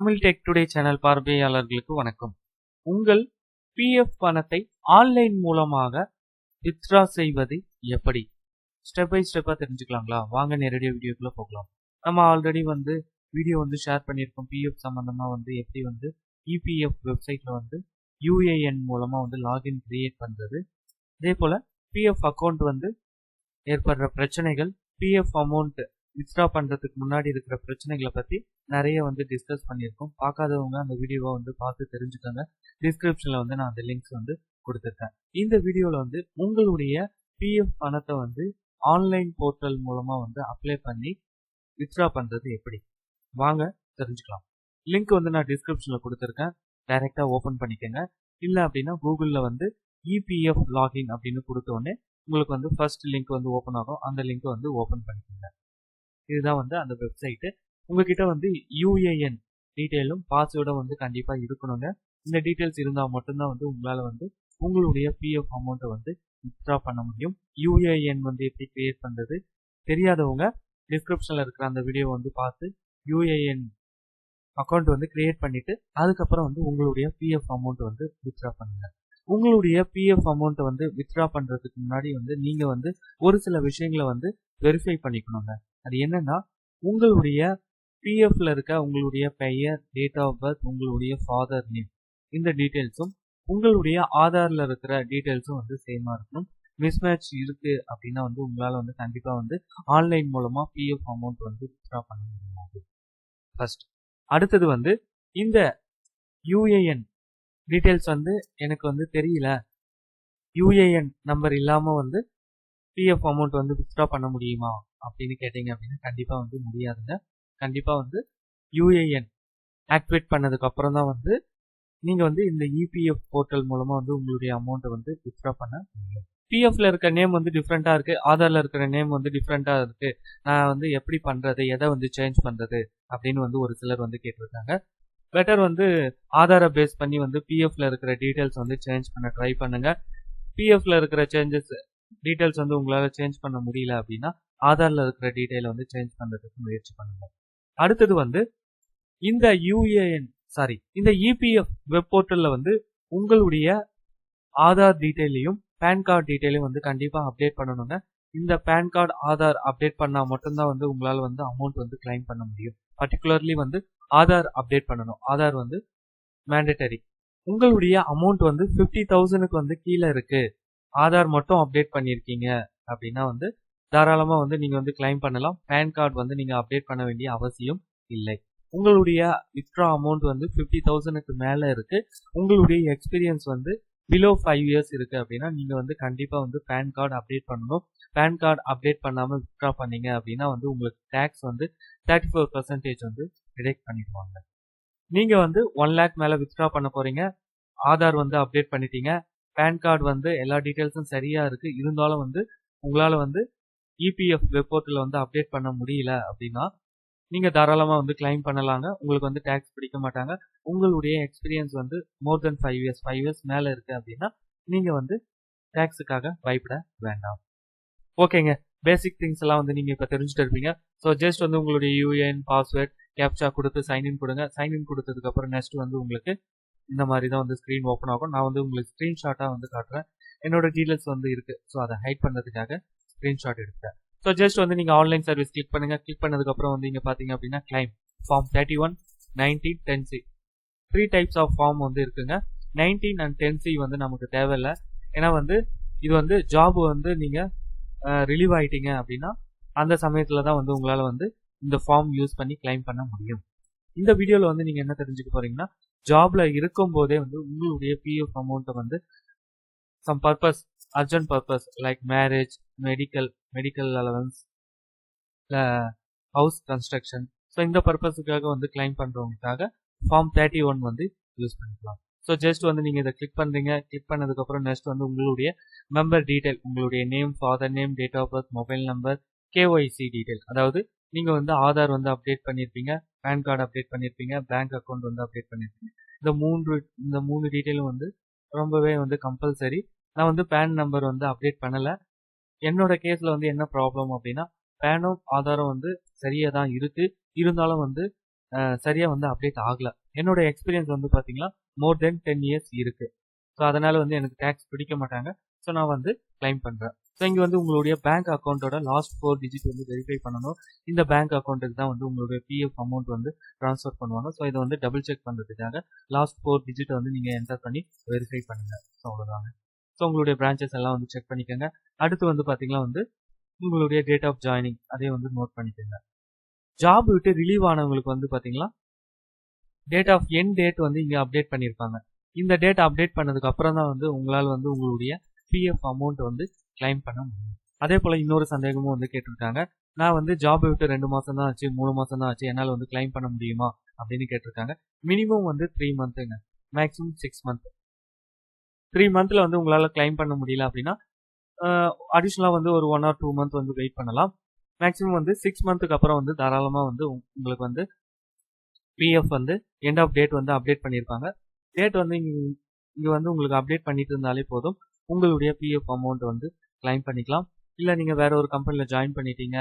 Tamil tech today channel பார்வையாளர்களுக்கு வணக்கம். உங்கள் பிஎஃப் பணத்தை ஆன்லைன் மூலமாக வித்ட்ரா செய்வது எப்படி? ஸ்டெப் பை ஸ்டெப்பாக தெரிஞ்சுக்கலாங்களா? வாங்க நேரடியாக வீடியோக்குள்ளே போகலாம். நம்ம ஆல்ரெடி வந்து வீடியோ வந்து ஷேர் பண்ணியிருக்கோம். பிஎஃப் சம்மந்தமாக வந்து எப்படி வந்து இபிஎஃப் வெப்சைட்டில் வந்து யூஏஎன் மூலமாக வந்து லாகின் கிரியேட் பண்ணுறது அதே போல் பிஎஃப் அக்கௌண்ட் வந்து ஏற்படுற பிரச்சனைகள் பிஎஃப் அமௌண்ட் வித்ரா பண்ணுறதுக்கு முன்னாடி இருக்கிற பிரச்சனைகளை பற்றி நிறைய வந்து டிஸ்கஸ் பண்ணியிருக்கோம். பார்க்காதவங்க அந்த வீடியோவை வந்து பார்த்து தெரிஞ்சுக்கோங்க. டிஸ்கிரிப்ஷன்ல வந்து நான் அந்த லிங்க்ஸ் வந்து கொடுத்துருக்கேன். இந்த வீடியோவில் வந்து உங்களுடைய பிஎஃப் பணத்தை வந்து ஆன்லைன் போர்ட்டல் மூலமாக வந்து அப்ளை பண்ணி வித்ட்ரா பண்ணுறது எப்படி? வாங்க தெரிஞ்சுக்கலாம். லிங்க் வந்து நான் டிஸ்கிரிப்ஷனில் கொடுத்துருக்கேன். டைரெக்டாக ஓப்பன் பண்ணிக்கோங்க. இல்லை அப்படின்னா கூகுளில் வந்து இபிஎஃப் லாகின் அப்படின்னு கொடுத்தோடனே உங்களுக்கு வந்து ஃபர்ஸ்ட் லிங்க் வந்து ஓப்பன் ஆகும். அந்த லிங்க் வந்து ஓப்பன் பண்ணிக்கோங்க. இதுதான் வந்து அந்த வெப்சைட்டு உங்ககிட்ட வந்து யூஏஎன் டீட்டெயிலும் பாஸ்வேர்டும் வந்து கண்டிப்பாக இருக்கணுங்க. இந்த டீட்டெயில்ஸ் இருந்தால் மட்டும்தான் வந்து உங்களால் வந்து உங்களுடைய பிஎஃப் அமௌண்ட்டை வந்து வித்ட்ரா பண்ண முடியும். யூஏஎன் வந்து எப்படி கிரியேட் பண்ணுறது தெரியாதவங்க டிஸ்கிரிப்ஷனில் இருக்கிற அந்த வீடியோ வந்து பார்த்து யூஏஎன் அக்கௌண்ட் வந்து கிரியேட் பண்ணிவிட்டு அதுக்கப்புறம் வந்து உங்களுடைய பிஎஃப் அமௌண்ட் வந்து வித்ட்ரா பண்ணுங்கள் உங்களுடைய பிஎஃப் அமௌண்ட்டை வந்து வித்ட்ரா பண்ணுறதுக்கு முன்னாடி வந்து நீங்கள் வந்து ஒரு சில விஷயங்களை வந்து வெரிஃபை பண்ணிக்கணுங்க. அது என்னன்னா உங்களுடைய பிஎஃப்ல இருக்க உங்களுடைய பெயர் டேட் ஆஃப் பர்த் உங்களுடைய ஃபாதர் நேம் இந்த டீட்டெயில்ஸும் உங்களுடைய ஆதாரில் இருக்கிற டீட்டெயில்ஸும் வந்து சேமாக இருக்கணும் மிஸ்மேட்ச் இருக்கு அப்படின்னா வந்து உங்களால் வந்து கண்டிப்பாக வந்து ஆன்லைன் மூலமாக பிஎஃப் அமௌண்ட் வந்து வித்ரா பண்ண முடியாது. ஃபர்ஸ்ட் அடுத்தது வந்து இந்த யூஏஎன் டீட்டெயில்ஸ் வந்து எனக்கு வந்து தெரியல. யூஏஎன் நம்பர் இல்லாமல் வந்து பிஎஃப் அமௌண்ட் வந்து வித்ரா பண்ண முடியுமா அப்படின்னு கேட்டீங்க அப்படின்னா கண்டிப்பாக வந்து முடியாதுங்க. கண்டிப்பாக வந்து யூஏஎன் ஆக்டிவேட் பண்ணதுக்கு அப்புறம் தான் வந்து நீங்கள் வந்து இந்த இபிஎஃப் போர்ட்டல் மூலமாக வந்து உங்களுடைய அமௌண்ட்டை வந்து வித்ட்ரா பண்ண முடியும். பிஎஃப்ல இருக்கிற நேம் வந்து டிஃப்ரெண்ட்டாக இருக்குது ஆதாரில் இருக்கிற நேம் வந்து டிஃப்ரெண்ட்டாக இருக்குது நான் வந்து எப்படி பண்ணுறது எதை வந்து சேஞ்ச் பண்ணுறது அப்படின்னு வந்து ஒரு சிலர் வந்து கேட்டிருக்காங்க. பெட்டர் வந்து ஆதாரை பேஸ் பண்ணி வந்து பிஎஃப்ல இருக்கிற டீட்டெயில்ஸ் வந்து சேஞ்ச் பண்ண ட்ரை பண்ணுங்க. பிஎஃப்ல இருக்கிற சேஞ்சஸ் டீட்டெயில்ஸ் வந்து உங்களால் சேஞ்ச் பண்ண முடியல அப்படின்னா ஆதாரில் இருக்கிற டீட்டெயிலை வந்து சேஞ்ச் பண்ணுறதுக்கு முயற்சி பண்ணுங்க. அடுத்தது வந்து இந்த யூஏஎன் சாரி இந்த இபிஎஃப் வெப் போர்ட்டலில் வந்து உங்களுடைய ஆதார் டீட்டெயிலையும் பேன் கார்டு டீட்டெயிலையும் வந்து கண்டிப்பாக அப்டேட் பண்ணணுங்க இந்த பேன் கார்டு ஆதார் அப்டேட் பண்ணால் மட்டும்தான் வந்து உங்களால் வந்து அமௌண்ட் வந்து கிளைம் பண்ண முடியும். பர்டிகுலர்லி வந்து ஆதார் அப்டேட் பண்ணணும். ஆதார் வந்து மேண்டட்டரி உங்களுடைய அமௌண்ட் வந்து ஃபிஃப்டி தௌசண்ட்க்கு வந்து கீழே இருக்கு. ஆதார் மட்டும் அப்டேட் பண்ணியிருக்கீங்க அப்படின்னா வந்து தாராளமாக வந்து நீங்கள் வந்து கிளைம் பண்ணலாம். பேன் கார்டு வந்து நீங்கள் அப்டேட் பண்ண வேண்டிய அவசியம் இல்லை. உங்களுடைய வித்ட்ரா அமௌண்ட் வந்து ஃபிஃப்டி தௌசண்ட்க்கு மேலே இருக்கு. உங்களுடைய எக்ஸ்பீரியன்ஸ் வந்து பிலோ ஃபைவ் இயர்ஸ் இருக்கு அப்படின்னா நீங்கள் வந்து கண்டிப்பாக வந்து பேன் கார்டு அப்டேட் பண்ணணும். பேன் கார்டு அப்டேட் பண்ணாமல் வித்ட்ரா பண்ணீங்க அப்படின்னா வந்து உங்களுக்கு டேக்ஸ் வந்து தேர்ட்டி ஃபோர் பர்சன்டேஜ் வந்து டிடெக்ட் பண்ணிடுவாங்க. நீங்கள் வந்து ஒன் லேக் மேலே வித்ட்ரா பண்ண போறீங்க. ஆதார் வந்து அப்டேட் பண்ணிட்டீங்க. பேன் கார்டு வந்து எல்லா டீட்டெயில்ஸும் சரியா இருக்கு. இருந்தாலும் வந்து உங்களால் வந்து இபிஎஃப் வெப் போர்ட்டல் வந்து அப்டேட் பண்ண முடியல அப்படின்னா நீங்கள் தாராளமாக வந்து கிளைம் பண்ணலாங்க. உங்களுக்கு வந்து டேக்ஸ் பிடிக்க மாட்டாங்க. உங்களுடைய எக்ஸ்பீரியன்ஸ் வந்து more than five years five years மேலே இருக்கு அப்படின்னா நீங்கள் வந்து டேக்ஸுக்காக பயப்பட வேண்டாம். ஓகேங்க பேசிக் திங்ஸ் எல்லாம் வந்து நீங்கள் இப்போ தெரிஞ்சுட்டு இருப்பீங்க. ஸோ ஜஸ்ட் வந்து உங்களுடைய யூஏஎன் பாஸ்வேர்ட் கேப்சா கொடுத்து சைன்இன் கொடுங்க. சைன்இன் கொடுத்ததுக்கப்புறம் நெக்ஸ்ட் வந்து உங்களுக்கு இந்த மாதிரி தான் வந்து ஸ்க்ரீன் ஓப்பன் ஆகும். நான் வந்து உங்களுக்கு ஸ்க்ரீன்ஷாட்டாக வந்து காட்டுறேன். என்னோட டீடைல்ஸ் வந்து இருக்குது ஸோ அதை ஹைட் பண்ணுறதுக்காக ஸ்க்ரீன்ஷாட் எடுத்தேன் ஸோ ஜஸ்ட் வந்து நீங்கள் ஆன்லைன் சர்வீஸ் கிளிக் பண்ணுங்கள் கிளிக் பண்ணதுக்கப்புறம் வந்து இங்கே பார்த்தீங்க அப்படின்னா claim form thirty one nineteen ten C three types of form வந்து இருக்குங்க. நைன்டீன் அண்ட் டென் சி வந்து நமக்கு தேவையில்லை. ஏன்னா வந்து இது வந்து ஜாப் வந்து நீங்கள் ரிலீவ் ஆகிட்டீங்க அப்படின்னா அந்த சமயத்தில் தான் வந்து உங்களால் வந்து இந்த ஃபார்ம் யூஸ் பண்ணி கிளைம் பண்ண முடியும். இந்த வீடியோவில் வந்து நீங்கள் என்ன தெரிஞ்சுக்க போகிறீங்கன்னா ஜாப்ல இருக்கும் போதே வந்து உங்களுடைய பிஎஃப் அமௌண்ட்டை வந்து some purpose urgent purpose like marriage medical medical allowance இல்லை ஹவுஸ் கன்ஸ்ட்ரக்ஷன் ஸோ இந்த பர்பஸுக்காக வந்து கிளைம் பண்ணுறவங்களுக்காக ஃபார்ம் தேர்ட்டி ஒன் வந்து யூஸ் பண்ணிக்கலாம். ஸோ ஜஸ்ட் வந்து நீங்கள் இதை கிளிக் பண்ணுறீங்க கிளிக் பண்ணதுக்கப்புறம் நெக்ஸ்ட் வந்து உங்களுடைய மெம்பர் டீட்டெயில் உங்களுடைய name father name date of birth mobile number KYC detail அதாவது நீங்கள் வந்து ஆதார் வந்து அப்டேட் பண்ணியிருப்பீங்க பேன் கார்டு அப்டேட் பண்ணியிருப்பீங்க பேங்க் அக்கௌண்ட் வந்து அப்டேட் பண்ணியிருப்பீங்க இந்த மூன்று இந்த மூணு டீட்டெயிலும் வந்து ரொம்பவே வந்து கம்பல்சரி நான் வந்து பேன் நம்பர் வந்து அப்டேட் பண்ணலை. என்னோட கேஸில் வந்து என்ன ப்ராப்ளம் அப்படின்னா பேனும் ஆதாரம் வந்து சரியாக தான் இருக்குது இருந்தாலும் வந்து சரியாக வந்து அப்டேட் ஆகலை. என்னோட எக்ஸ்பீரியன்ஸ் வந்து பார்த்தீங்கன்னா மோர் தென் டென் இயர்ஸ் இருக்குது ஸோ அதனால் வந்து எனக்கு டேக்ஸ் பிடிக்க மாட்டாங்க. ஸோ நான் வந்து கிளைம் பண்ணுறேன் ஸோ இங்கே வந்து உங்களுடைய பேங்க் அக்கௌண்ட்டோட லாஸ்ட் ஃபோர் டிஜிட் வந்து வெரிஃபை பண்ணணும். இந்த பேங்க் அக்கௌண்ட்டுக்கு தான் வந்து உங்களுடைய பிஎஃப் அமௌண்ட் வந்து ட்ரான்ஸ்ஃபர் பண்ணுவாங்க. ஸோ இதை வந்து டபுள் செக் பண்ணுறதுக்காக லாஸ்ட் ஃபோர் டிஜிட்டை வந்து நீங்கள் என்டர் பண்ணி வெரிஃபை பண்ணுங்கள் ஸோ அவ்வளோதாங்க ஸோ உங்களுடைய பிரான்ச்சஸ் எல்லாம் வந்து செக் பண்ணிக்கோங்க. அடுத்து வந்து பார்த்தீங்கன்னா வந்து உங்களுடைய டேட் ஆஃப் ஜாயினிங் அதே வந்து நோட் பண்ணிக்கோங்க. ஜாப் விட்டு ரிலீவ் ஆனவங்களுக்கு வந்து பார்த்தீங்கன்னா டேட் ஆஃப் என் டேட் வந்து இங்கே அப்டேட் பண்ணியிருப்பாங்க இந்த டேட் அப்டேட் பண்ணதுக்கு அப்புறம் தான் வந்து உங்களால் வந்து உங்களுடைய பிஎஃப் அமௌண்ட் வந்து கிளைம் பண்ண முடியும். அதே போல் இன்னொரு சந்தேகமும் வந்து கேட்டிருக்காங்க. நான் வந்து ஜாப் விட்டு ரெண்டு மாதம் தான் ஆச்சு மூணு மாதம் தான் ஆச்சு என்னால் வந்து கிளைம் பண்ண முடியுமா அப்படின்னு கேட்டிருக்காங்க. மினிமம் வந்து த்ரீ மந்த்துங்க மேக்ஸிமம் சிக்ஸ் மந்த் த்ரீ மந்த்தில் வந்து உங்களால் கிளைம் பண்ண முடியல அப்படின்னா அடிஷ்னலாக வந்து ஒரு ஒன் ஆர் டூ மந்த் வந்து வெயிட் பண்ணலாம். மேக்ஸிமம் வந்து சிக்ஸ் மந்த்துக்கு அப்புறம் வந்து தாராளமாக வந்து உங்களுக்கு வந்து பிஎஃப் வந்து எண்ட் ஆஃப் டேட் வந்து அப்டேட் பண்ணியிருப்பாங்க டேட் வந்து இங்கே இங்கே வந்து உங்களுக்கு அப்டேட் பண்ணிட்டு இருந்தாலே போதும். உங்களுடைய பிஎஃப் அமௌண்ட் வந்து கிளைம் பண்ணிக்கலாம். இல்லை நீங்கள் வேற ஒரு கம்பெனியில் ஜாயின் பண்ணிட்டீங்க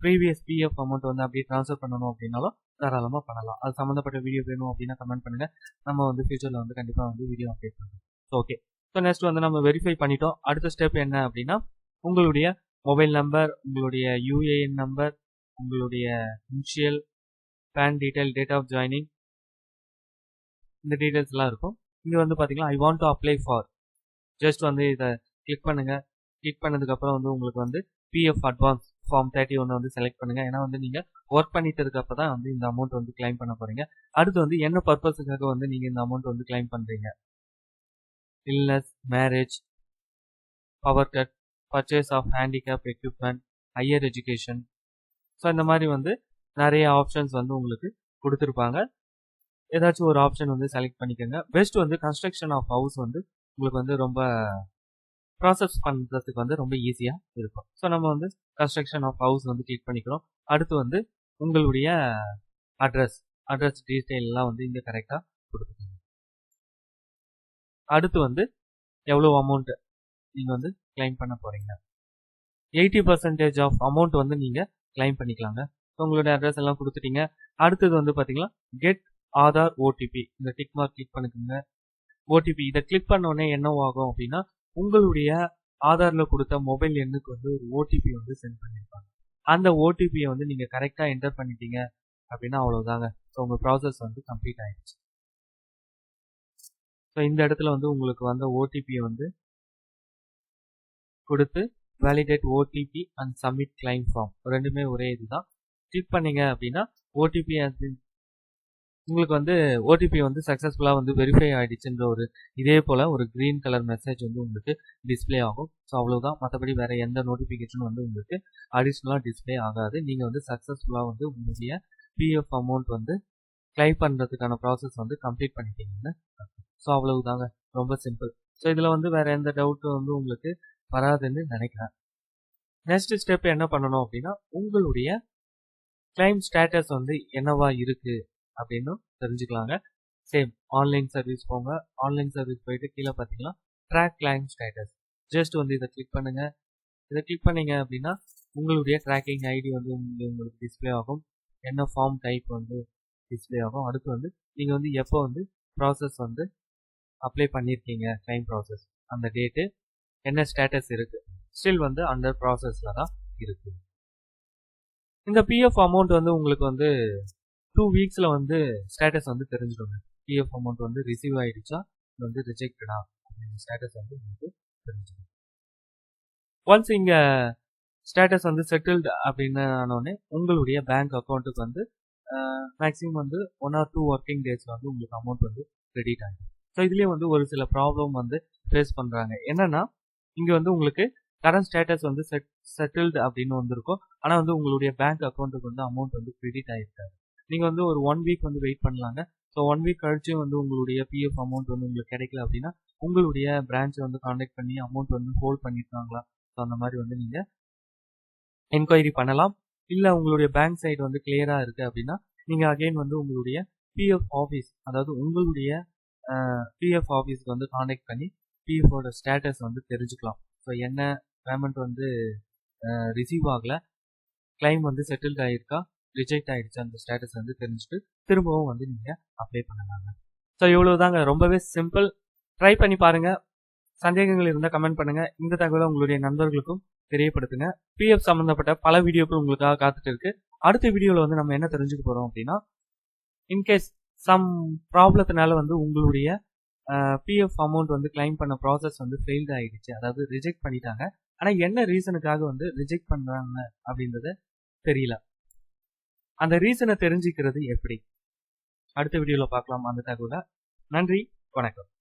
ப்ரீவியஸ் பிஎஃப் அமௌண்ட் வந்து அப்படியே ட்ரான்ஸ்ஃபர் பண்ணணும் அப்படின்னாலும் தாராளமாக பண்ணலாம். அது சம்மந்தப்பட்ட வீடியோ வேணும் அப்படின்னா கமெண்ட் பண்ணுங்கள் நம்ம வந்து ஃபியூச்சரில் வந்து கண்டிப்பாக வந்து வீடியோ அப்டேட் பண்ணுவோம் ஓகே ஸோ நெக்ஸ்ட் வந்து நம்ம வெரிஃபை பண்ணிட்டோம். அடுத்த ஸ்டெப் என்ன அப்படின்னா உங்களுடைய மொபைல் நம்பர் உங்களுடைய யூஏஎன் நம்பர் உங்களுடைய initial PAN detail date of joining இந்த டீட்டெயில்ஸ்லாம் இருக்கும். இங்கே வந்து பார்த்தீங்கன்னா I want to apply for just வந்து இதை கிளிக் பண்ணுங்கள் கிளிக் பண்ணதுக்கப்புறம் வந்து உங்களுக்கு வந்து பிஎஃப் அட்வான்ஸ் ஃபார்ம் தேர்ட்டி ஒன்று வந்து செலக்ட் பண்ணுங்கள் ஏன்னா வந்து நீங்கள் ஒர்க் பண்ணிட்டதுக்கு தான் வந்து இந்த அமௌண்ட் வந்து கிளைம் பண்ண போகிறீங்க அடுத்து வந்து என்ன பர்பஸுக்காக வந்து நீங்கள் இந்த அமௌண்ட் வந்து கிளைம் பண்ணுறீங்க illness marriage power cut purchase of handicap equipment higher education so இந்த மாதிரி வந்து நிறைய ஆப்ஷன்ஸ் வந்து உங்களுக்கு கொடுத்துருப்பாங்க. ஏதாச்சும் ஒரு ஆப்ஷன் வந்து செலக்ட் பண்ணிக்கோங்க. பெஸ்ட் வந்து கன்ஸ்ட்ரக்ஷன் ஆஃப் ஹவுஸ் வந்து உங்களுக்கு வந்து ரொம்ப ப்ராசஸ் பண்ணுறதுக்கு வந்து ரொம்ப ஈஸியாக இருக்கும். ஸோ நம்ம வந்து கன்ஸ்ட்ரக்ஷன் ஆஃப் ஹவுஸ் வந்து கிளிக் பண்ணிக்கிறோம். அடுத்து வந்து உங்களுடைய அட்ரஸ் அட்ரஸ் டீட்டெயிலெலாம் வந்து இங்கே கரெக்டாக அடுத்து வந்து எவ்வளோ அமௌண்ட்டு நீங்கள் வந்து கிளைம் பண்ண போகிறீங்க எயிட்டி பர்சன்டேஜ் ஆஃப் அமௌண்ட் வந்து நீங்கள் கிளைம் பண்ணிக்கலாங்க. ஸோ உங்களுடைய அட்ரஸ் எல்லாம் கொடுத்துட்டீங்க. அடுத்தது வந்து பார்த்தீங்கன்னா கெட் ஆதார் ஓடிபி இந்த டிக் மார்க் கிளிக் பண்ணிக்கோங்க. ஓடிபி இதை கிளிக் பண்ணோடனே என்னவாகும் என்ன ஆகும் அப்படின்னா உங்களுடைய ஆதாரில் கொடுத்த மொபைல் எண்ணுக்கு வந்து ஒரு ஓடிபி வந்து சென்ட் பண்ணியிருப்பாங்க அந்த ஓடிபியை வந்து நீங்கள் கரெக்டாக என்டர் பண்ணிட்டீங்க அப்படின்னா அவ்வளோதாங்க ஸோ உங்கள் ப்ராசஸ் வந்து கம்ப்ளீட் ஆயிடுச்சு. இந்த இடத்துல வந்து உங்களுக்கு வந்த ஓடிபியை வந்து கொடுத்து validate OTP and submit claim form ரெண்டுமே ஒரே இதுதான். கிளிக் பண்ணீங்க அப்படின்னா ஓடிபி உங்களுக்கு வந்து ஓடிபி வந்து சக்ஸஸ்ஃபுல்லாக வந்து வெரிஃபை ஆகிடுச்சுன்ற ஒரு இதே போல் ஒரு க்ரீன் கலர் மெசேஜ் வந்து உங்களுக்கு டிஸ்பிளே ஆகும். ஸோ அவ்வளோதான் மற்றபடி வேறு எந்த நோட்டிஃபிகேஷனும் வந்து உங்களுக்கு அடிஷ்னலாக டிஸ்பிளே ஆகாது. நீங்கள் வந்து சக்ஸஸ்ஃபுல்லாக வந்து உங்களுடைய பிஎஃப் அமௌண்ட் வந்து கிளைம் பண்ணுறதுக்கான ப்ராசஸ் வந்து கம்ப்ளீட் பண்ணிட்டீங்கன்னு ஸோ அவ்வளவுதாங்க. ரொம்ப சிம்பிள் ஸோ இதில் வந்து வேறு எந்த டவுட்டும் வந்து உங்களுக்கு வராதுன்னு நினைக்கிறேன். நெக்ஸ்ட் ஸ்டெப் என்ன பண்ணணும் அப்படின்னா உங்களுடைய கிளைம் ஸ்டேட்டஸ் வந்து என்னவா இருக்கு அப்படின்னு தெரிஞ்சுக்கலாங்க. சேம் ஆன்லைன் சர்வீஸ் போங்க. ஆன்லைன் சர்வீஸ் போயிட்டு கீழே பார்த்தீங்கன்னா ட்ராக் கிளைம் ஸ்டேட்டஸ் ஜஸ்ட் வந்து இதை கிளிக் பண்ணுங்க. இதை கிளிக் பண்ணீங்க அப்படின்னா உங்களுடைய ட்ராக்கிங் ஐடி வந்து உங்களுக்கு டிஸ்பிளே ஆகும். என்ன ஃபார்ம் டைப் வந்து டிஸ்பிளே ஆகும். அடுத்து வந்து நீங்கள் வந்து எப்போ வந்து ப்ராசஸ் வந்து அப்ளை பண்ணியிருக்கீங்க கிளைம் ப்ராசஸ் அந்த டேட்டு என்ன ஸ்டேட்டஸ் இருக்குது ஸ்டில் வந்து அண்டர் ப்ராசஸில் தான் இருக்குது இந்த பிஎஃப் அமௌண்ட் வந்து உங்களுக்கு வந்து டூ வீக்ஸில் வந்து ஸ்டேட்டஸ் வந்து தெரிஞ்சிடுங்க பிஎஃப் அமௌண்ட் வந்து ரிசீவ் ஆகிடுச்சா இது வந்து ரிஜெக்டடா அப்படின்ற ஸ்டேட்டஸ் வந்து உங்களுக்கு தெரிஞ்சிடும் ஒன்ஸ் இங்கே ஸ்டேட்டஸ் வந்து செட்டில்டு அப்படின்னு ஆனோடனே உங்களுடைய பேங்க் அக்கௌண்ட்டுக்கு வந்து மேக்ஸிமம் வந்து ஒன் ஆர் டூ ஒர்க்கிங் டேஸில் வந்து உங்களுக்கு அமௌண்ட் வந்து கிரெடிட் ஆகும் ஸோ இதுலேயே வந்து ஒரு சில ப்ராப்ளம் வந்து ஃபேஸ் பண்ணுறாங்க என்னென்னா இங்கே வந்து உங்களுக்கு கரண்ட் ஸ்டேட்டஸ் வந்து செட் செட்டில்டு அப்படின்னு வந்திருக்கும். ஆனால் வந்து உங்களுடைய பேங்க் அக்கௌண்ட்டுக்கு வந்து அமௌண்ட் வந்து கிரெடிட் ஆகிருக்காரு நீங்கள் வந்து ஒரு ஒன் வீக் வந்து வெயிட் பண்ணலாங்க. ஸோ ஒன் வீக் கழிச்சு வந்து உங்களுடைய பிஎஃப் அமௌண்ட் வந்து உங்களுக்கு கிடைக்கல அப்படின்னா உங்களுடைய பிரான்ச்சை வந்து காண்டாக்ட் பண்ணி அமௌண்ட் வந்து ஹோல்ட் பண்ணியிருக்காங்களா ஸோ அந்த மாதிரி வந்து நீங்கள் என்கொயரி பண்ணலாம். இல்லை உங்களுடைய பேங்க் சைடு வந்து கிளியராக இருக்குது அப்படின்னா நீங்கள் அகைன் வந்து உங்களுடைய பிஎஃப் ஆஃபீஸ் அதாவது உங்களுடைய பிஎஃப் ஆஃபீஸ்க்கு வந்து காண்டாக்ட் பண்ணி பிஎஃபோட ஸ்டேட்டஸ் வந்து தெரிஞ்சுக்கலாம். ஸோ என்ன பேமெண்ட் வந்து ரிசீவ் ஆகலை கிளைம் வந்து செட்டில்ட் ஆகிருக்கா ரிஜெக்ட் ஆகிடுச்சு அந்த ஸ்டேட்டஸ் வந்து தெரிஞ்சுட்டு திரும்பவும் வந்து நீங்கள் அப்ளை பண்ணலாங்க ஸோ இவ்வளவுதாங்க. ரொம்பவே சிம்பிள் ட்ரை பண்ணி பாருங்க. சந்தேகங்கள் இருந்தால் கமெண்ட் பண்ணுங்கள் இந்த தகவலை உங்களுடைய நண்பர்களுக்கும் தெரியப்படுத்துங்க. பிஎஃப் சம்மந்தப்பட்ட பல வீடியோக்கள் உங்களுக்காக காத்துட்டு இருக்கு. அடுத்த வீடியோவில் வந்து நம்ம என்ன தெரிஞ்சுக்க போகிறோம் அப்படின்னா இன்கேஸ் சம் ப்ராப்ளத்தினால வந்து உங்களுடைய பிஎஃப் அமௌண்ட் வந்து கிளைம் பண்ண ப்ராசஸ் வந்து ஃபெயில்டு ஆகிடுச்சு அதாவது ரிஜெக்ட் பண்ணிட்டாங்க. ஆனால் என்ன ரீசனுக்காக வந்து ரிஜெக்ட் பண்ணுறாங்க அப்படின்றத தெரியல. அந்த ரீசனை தெரிஞ்சுக்கிறது எப்படி? அடுத்த வீடியோவில் பார்க்கலாம். அந்த தகவலை. நன்றி. வணக்கம்.